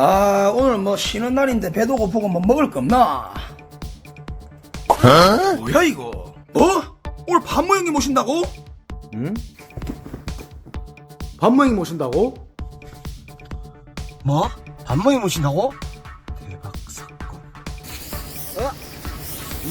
아 오늘 뭐 쉬는 날인데 배도 고프고 뭐 먹을 거 없나? 뭐야 이거? 어? 오늘 반모 형님 모신다고? 응? 반모형 모신다고? 뭐? 반모 형님 모신다고? 대박 사건. 어?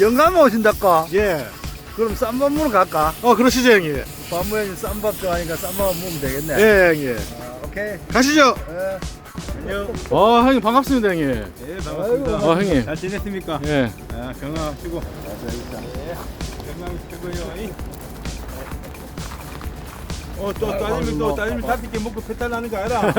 영감 오신다까? 예. 그럼 쌈밥 먹으러 갈까? 어, 그러시죠, 형님. 반모형님 쌈밥 좋아하니까 쌈밥 먹으면 되겠네. 예, 형님. 아, 오케이. 가시죠. 예. 안녕. 와, 형님 반갑습니다, 형님. 예, 반갑습니다. 어, 형님. 잘 지냈습니까? 예. 아, 건강하시고. 건강 최고요. 어, 또 따님이 또 따님이 다섯 개 먹고 배탈 나는 거 알아?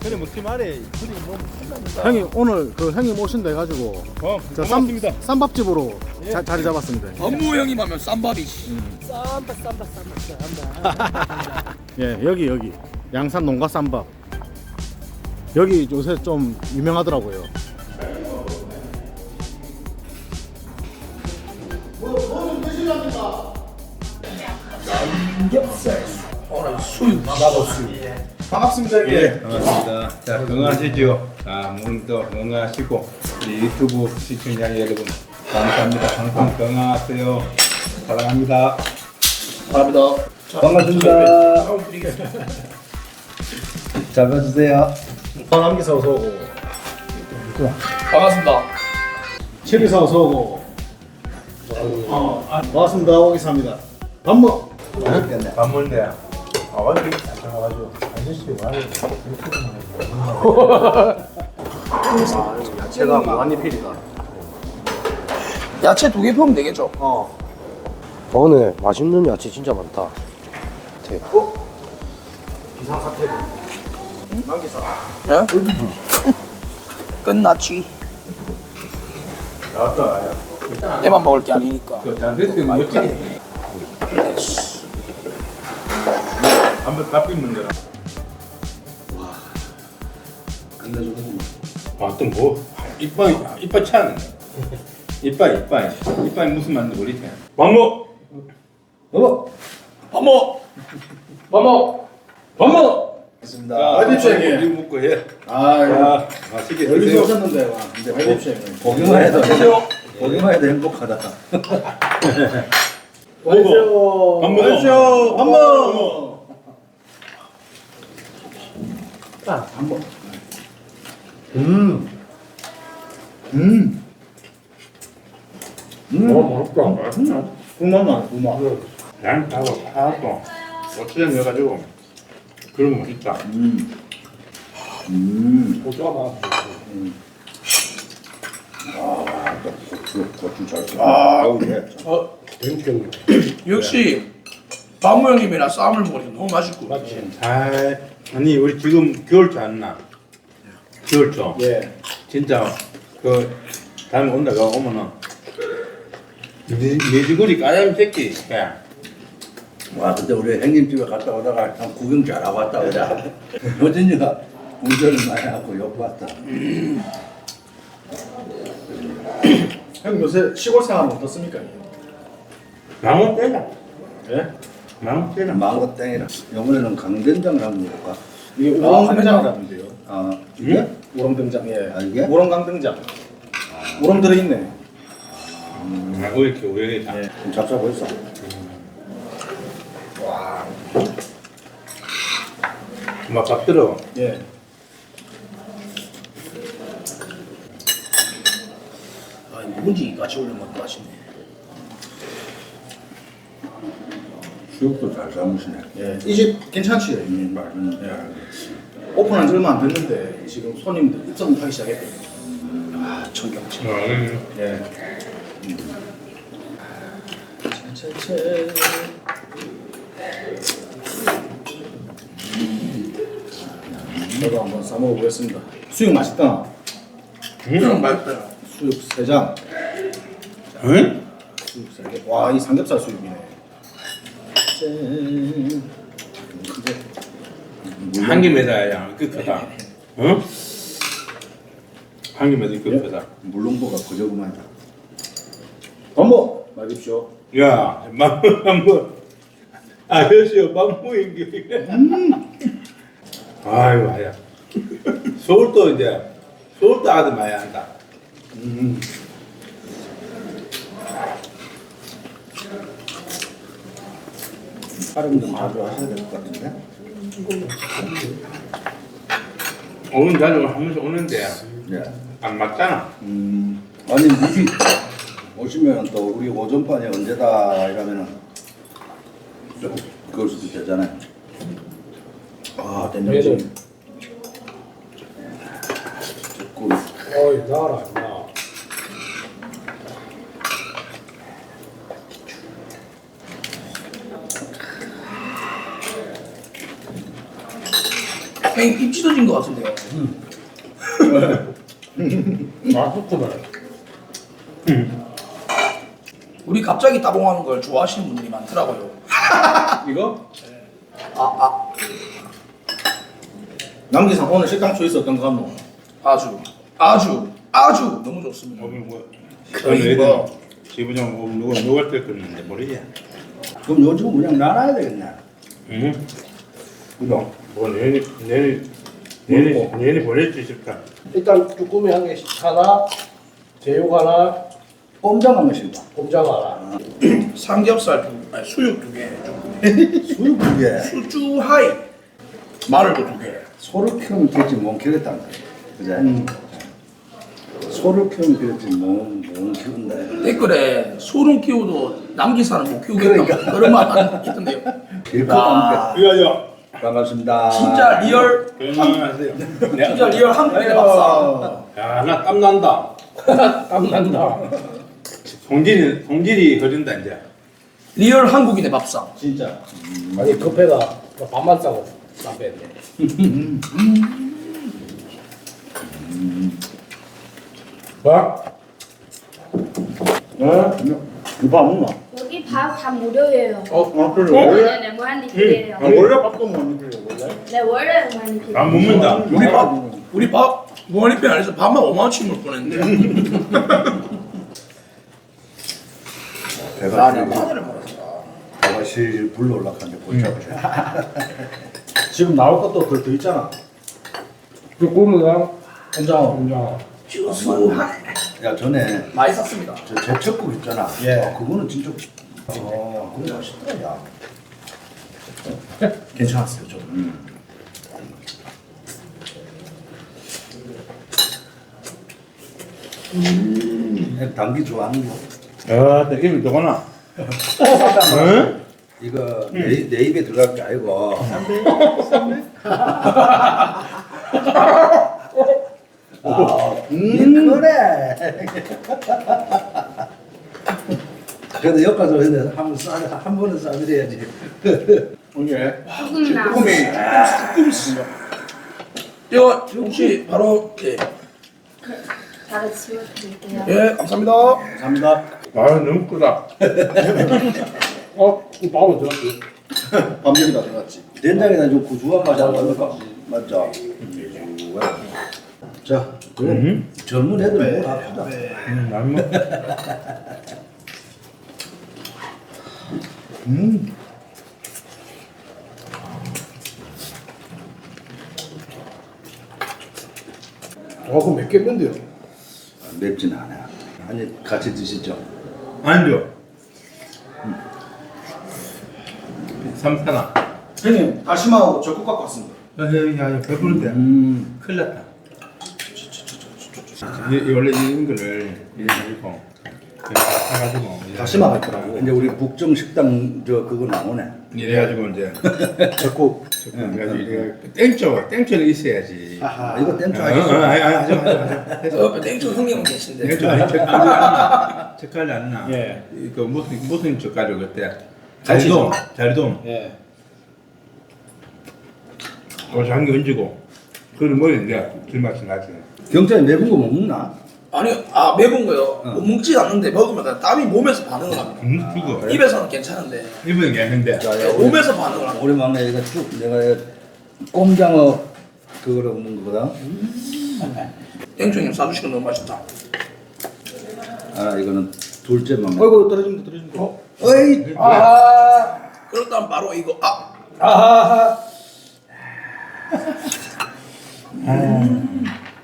그래 먹지 말해. 그래 뭐 먹는다. 형님, 오늘 그 형님 오신다 해가지고. 어, 저 쌈, 고맙습니다. 쌈밥집으로 자, 자리 잡았습니다. 형님. 반모 형님 하면 쌈밥이지. 예, 여기, 여기. 양산 농가 쌈밥. 여기 요새 좀 유명하더라고요. 오늘 수육 나도 수육. 반갑습니다, 형님. 예, 반갑습니다. 자, 건강하시죠? 아, 오늘도 건강하시고, 우리 유튜브 시청자 여러분, 감사합니다. 항상 건강하세요. 사랑합니다. 감사합니다. 반갑습니다. 잡아주세요. 남기사 어서 오고. 반갑습니다. 최비사 어서 오고. 어, 아, 반갑습니다, 오기사입니다. 밥 먹. 밥 먹는데, 아, 어디 가셔가지고, 아저씨 와요. 야채가 무한리필이다. 야채 두개 퍼면 되겠죠? 어. 오늘 맛있는 야채 진짜 많다. 대. 비상사태. 남 기사. 예? 끝났지. 나왔다. 내만 먹을 게 아니니까. 그? 한번 밥 비면 되나? 와, 또 뭐? 이빨, 이빨 차네. 이빨, 이빨. 이빨 무슨 말인지 모르겠네. 왕모! 여보. 밥 먹. 밥 먹. 밥 먹. 알겠습니다. 아. 먹고 해. 아, 아, 맛있게 여기서 드세요. 오셨는데, 와. 이제 형님. 보기만 해도 보기만 해도 행복하다. 안녕하세요. 밥 먹어. 밥 먹어. 아, 밥 먹어. 음. 음. 어, 맛있다. 구마만 구마. 난 따로 파도 고추장 넣어가지고 그러면 맛있다. 음. 음. 고추 고추 잘 써. 아, 예. 역시 반모 형님이랑 쌈을 먹으니까 너무 맛있고. 잘 아니 우리 지금 겨울초 안 나. 겨울초. 예. 진짜 그 다음에 온다가 오면은 매- 매주거리 까자미 새끼. 야. 와, 근데 우리 형님 집에 갔다 오다가 참 구경 잘하고 왔다 그래. 어쩐지가 운전을 많이 하고 욕 봤다. 형 요새 시골 생활은 어떻습니까? 망원 떼라. 예? 망원 떼라. 망고 땡이라. 영어에는 강된장이라고 먹을까? 이게 우렁등장이라는데요. 아, 이게? 우렁등장, 예. 아, 이게? 우렁강등장. 우렁 들어있네. 아, 왜 이렇게 우연이다. 예. 좀 잡숴 보있 어. 막밥 들어. 예. 아, 묵은지 같이 올리면 또 맛있네. 수육도 잘 삶으시네. 예. 이 집 괜찮지? 음, 맛있는데. 오픈한 지 얼마 안 됐는데 지금 손님들 입점하기 시작했거든요. 아, 청경채. 음. 예. 채채채. 저도 한번 싸 먹어 보겠습니다. 수육 맛있다. 음, 맛있다. 수육 세 장. 응? 수육 세 개. 와, 이 삼겹살 수육이네. 짠. 이제 한개 매다야. 그 크다. 응? 한개 매다 그 크다. 물렁보가 그저구만. 어머, 말십시오. 야, 맘뭐 아저씨 맘뭐 인기. 아이고 아야. 서울도 이제 서울도 아들 많이 한다. 촬영 좀 자주 하셔야 될 것 같은데. 오는 자주 한 번씩 오는데 예. 안 맞잖아. 음, 아니 미리 오시면 또 우리 오전반이 언제다 이러면은 좀 그럴 수도 있잖아요. 아 된장찌개. 꿀. 어이 나와라 나. 형님 입 찢어진 것 같은데요. 맛있구만. 우리 갑자기 따봉하는 걸 좋아하시는 분들이 많더라고요. 이거? 아, 아, 남기상 오늘 식당 초이스 어떤 거 같노? 아주, 아주, 아주 너무 좋습니다. 오늘 뭐 거의 오늘 뭐. 애들 지부장 오늘 누가 누가 때 끓는데 모르지. 그럼 요즘 그냥 나눠야 되겠네. 응. 그럼 뭐 내일 내일 내일 내일 보낼지 싶다. 일단 쭈꾸미 한 개씩 하나, 제육 하나, 꼼장 한 번씩 봐. 곰장 하나. 삼겹살 두, 아니, 수육 두 개, 수 육두 개. 수주 하이, 마늘도 두 개. 소를 키우면 되지 못 키우겠다는 거야. 그제? 소를 키우면 되지 못못 키운다. 댓글에 소름 키워도 남기사는 못 키우겠다. 그러니까. 그런 말 있던데요. 길거 아, 함께. 이거요. 반갑습니다. 진짜 리얼, 건강하세요. 진짜 리얼 한국인의 밥상. 야나 땀 난다. 땀 난다. 성질이 성질이 흐른다 이제. 리얼 한국인의 밥상. 진짜. 아니 급해가 나 밥만 싸고 담배 했네. 뭐? 어? 이거 안 먹나? 여기 밥 다 무료예요. 어? 아 그래? 네네네 무한리 드려요. 아, 원래 밥도 많이 드려 원래? 네 원래 무한리 드려요. 안 먹는다. 우리 밥, 우리 밥, 무한리필 안에서 밥만 5만 원씩 먹을 뻔했는데. 배가 아, 지금 내 파들을 먹었어. 배가 실실 불러 올라가는데 골치 아프네. 지금 나올 것도 그더 있잖아. 쭈꾸미랑 혼자. 곰장. 주수하이. 야 전에 많이 샀습니다. 저 제철국 있잖아. 예. 어, 그거는 진짜. 어, 그거 맛있더라. 야. 괜찮았어요 좀. 음. 음. 당기 좋아하는 거. 야, 느낌이 더구나. 응? 이거 내, 내 입에 들어갈 게 아니고. 아, 음, 그래. 그래도 여기까지 오는데 한번 싸, 한 번은 싸드려야지. 오케이. 조금나. 이거 혹시 바로 예, 바로 지워드릴게요. 예 감사합니다. 감사합니다. 아, 너무 크다. 어? 이 밥은 들었지. 밤여기다 들어갔지. 된장에다 좀 구수한 맛이 안 나니까 맞죠? 자, 그래. 음. 젊은 애들 뭘 아프다. 음, 안 먹. 음. 어 그럼 맵겠는데요? 맵진 않아. 한입 같이 드시죠. 안 줘. 삼사나. 형님 다시마하고 적국 갖고 왔습니다. 야, 야, 야, 배부른데. 음. 큰일 났다. 이, 이 원래 이런 거를 이래 가지고 사가지고 다시마가 있더라고. 근데 우리 북정 식당 저 그거 나오네. 이래 가지고 이제 적국. 그래가지고 이래 땡초 땡초는 있어야지. 아, 이거 땡초 어, 어, 아니죠? 아니 아니 하지 마 하지 마. 땡초 형님은 계신데. 땡초 아니 젓갈이 안 나. 젓갈이 안 나. 예. 그 무슨 무슨 젓갈이 그때. 자리돔 자리돔. 예. 어 장기 얹고. 그걸 먹으면 이제 뒷맛이 나지. 경찰이 매운 거 못 먹나? 아니 아 매운 거요. 못 먹지 않는데 먹으면 땀이 몸에서 반응을 합니다. 음 그거. 입에서는 괜찮은데 입은 괜찮은데. 자, 야, 우리, 몸에서 반응을 합니다. 우리 막내 이거 쭉 내가 꼼장어 그거를 먹는 거거든. 땡초 형님 싸주신 거 너무 맛있다. 아, 이거는 둘째 막내. 어이구 떨어집니다 떨어집니다. 어이, 아 그렇다면 바로 이거 아 아하하.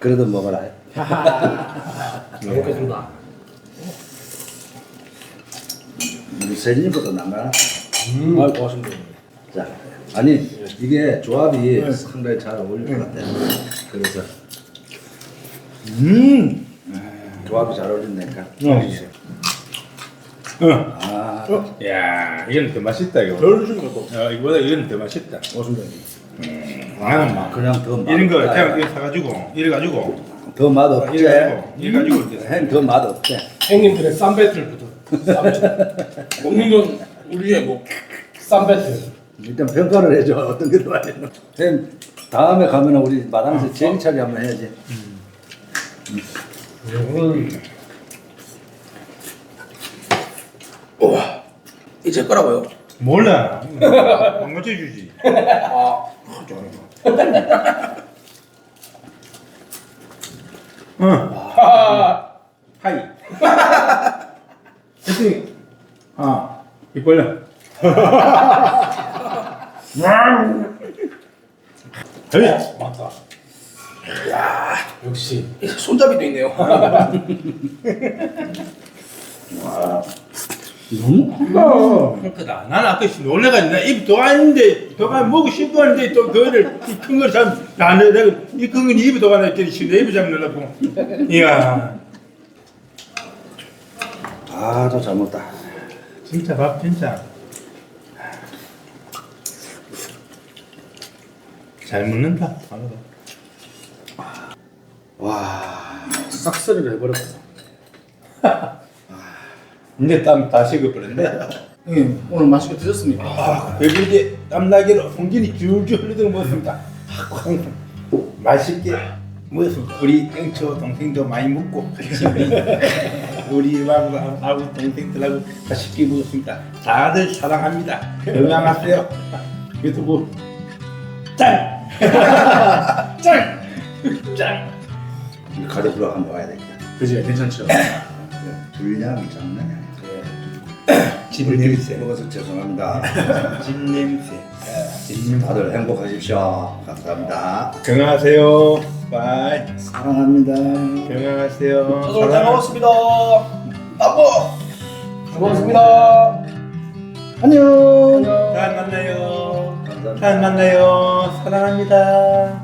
그래도 먹어라. 잘 먹겠습니다. 우리 세진이보다 나가. 음. 아, 고맙습니다. 자, 아니 이게 조합이 상당히 잘 어울릴 것 같아. 그래서 음. 조합이 잘 어울린다니까. 어. 아, 야, 이건 더 맛있다 이거. 별 주신 것도 어, 이거보다 이건 더 맛있다. 고맙습니다. 나는 막 그냥 더 맛. 이런 거 그냥 이거 사가지고 이래 가지고 더 맛없지. 이래 가지고 이래 가지고 이렇게 햄더 맛없지. 형님들의 쌈 배틀부터. 쌈 배틀. 먹는 건 우리의 뭐 쌈 배틀. 일단 평가를 해줘. 어떤 게 더 맛있는. 햄 다음에 가면 우리 마당에서 제일 차리 한번 해야지. 오늘 이제 거라고요. 몰라. 안 맞춰 주지. 아, 응. 하이. 했더니 아, 입 벌려. 에이, 맞다. 야, 역시 손잡이도 있네요. 너무 크다. 나는 아까 놀래가지고 아닌데 더 가면 먹고 싶어 하는데 또 그거를 이큰걸 참, 야, 내- 내가 이큰 건 입에 했더니 지금 내 입에 잡느라고. 이야, 아, 저 잘 먹다. 진짜 밥 진짜. 잘 먹는다. 와, 싹쓸이를 해버렸어. 이제 땀 다 식어버렸네. 형님 오늘 맛있게 드셨습니까? 아, 배불게 땀나기로 홍진이 줄줄 흘리던 거 먹었습니다. 맛있게 먹었습니다. 우리 땡초 동생도 많이 먹고 같이 우리 하고 하고 동생들하고 맛있게 먹었습니다. 다들 사랑합니다. 건강하세요. 유튜브 짱! 짱! 짱! 가족으로 한번 와야 되겠다. 그지 괜찮죠? 장난이 아니야. 집 냄새. 먹어서 죄송합니다. 집 냄새. 다들 행복하십시오. 감사합니다. 건강하세요. 바이. 사랑합니다. 건강하세요. 저도 잘 먹었습니다. 나빠. 고맙습니다. 안녕. 다음 만나요. 다음 만나요. 사랑합니다.